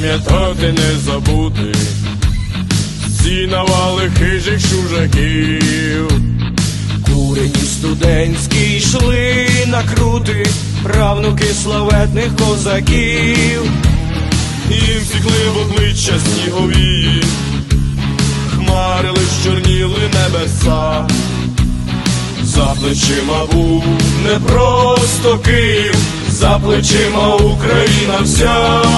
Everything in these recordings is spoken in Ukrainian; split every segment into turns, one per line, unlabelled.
пам'ятати, не забути. Ці навали хижих чужаків.
Курені студентські йшли на крути, правнуки славетних козаків.
Їм втікли в обличчя снігові, хмари лиш чорніли небеса. За плечима був не просто Київ, за плечима Україна вся.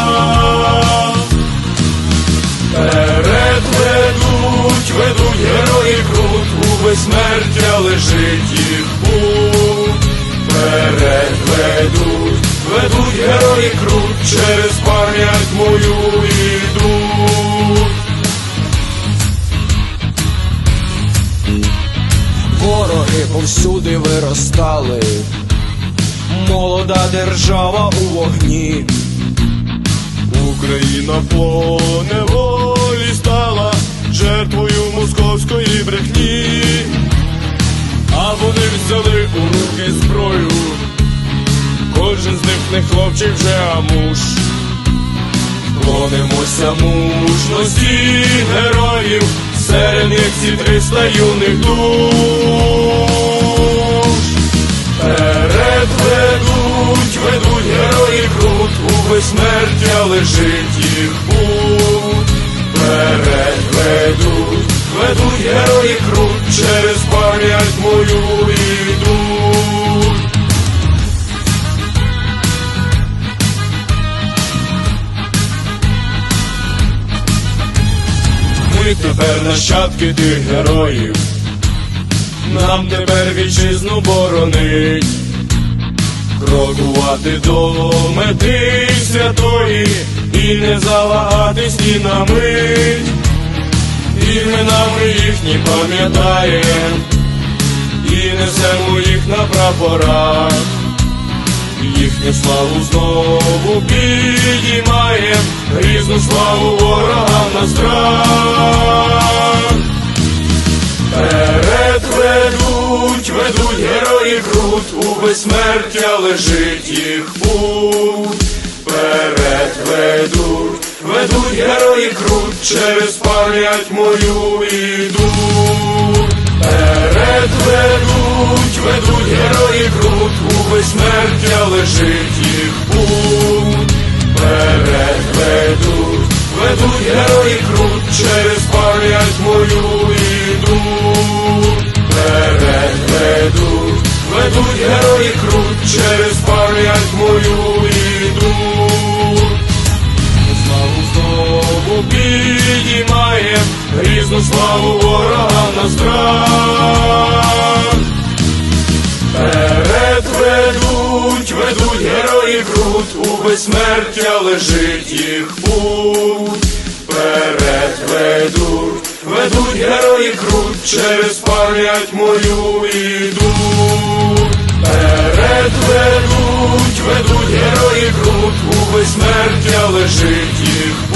У безсмертя лежить їх путь. Перед ведуть, герої крут, через пам'ять мою йдуть.
Вороги повсюди виростали, молода держава у вогні.
Україна по неволі стала жертвою московської брехні, а вони взяли у руки зброю. Кожен з них не хлопчик вже, а муж. Клонимося мужності героїв, серед них ці триста юних душ. Перед ведуть, ведуть герої крут, у безсмертя лежить Тепер нащадки тих героїв, нам тепер вітчизну боронить, крокувати до мети святої і не завагатись ні на мить, іменами їхні пам'ятаєм, і несемо їх на прапорах. Їхню славу знову підіймаєм, грізну славу ворогам на страх. Перед ведуть, ведуть герої крут, у безсмертя лежить їх путь. Перед ведуть, ведуть герої крут, через пам'ять мою йдуть. Крут, у лежить їх путь. Перед ведуть, ведуть герої крут, через пам'ять мою йдуть. Перед ведуть, ведуть герої крут, через пам'ять мою йдуть. Славу знову підіймаєм, грізну славу ворогам на страх. Безсмертя лежить їх путь. Перед ведуть, ведуть герої крут, через пам'ять мою ідуть, Перед ведуть, ведуть герої крут, у безсмертя лежить їх путь.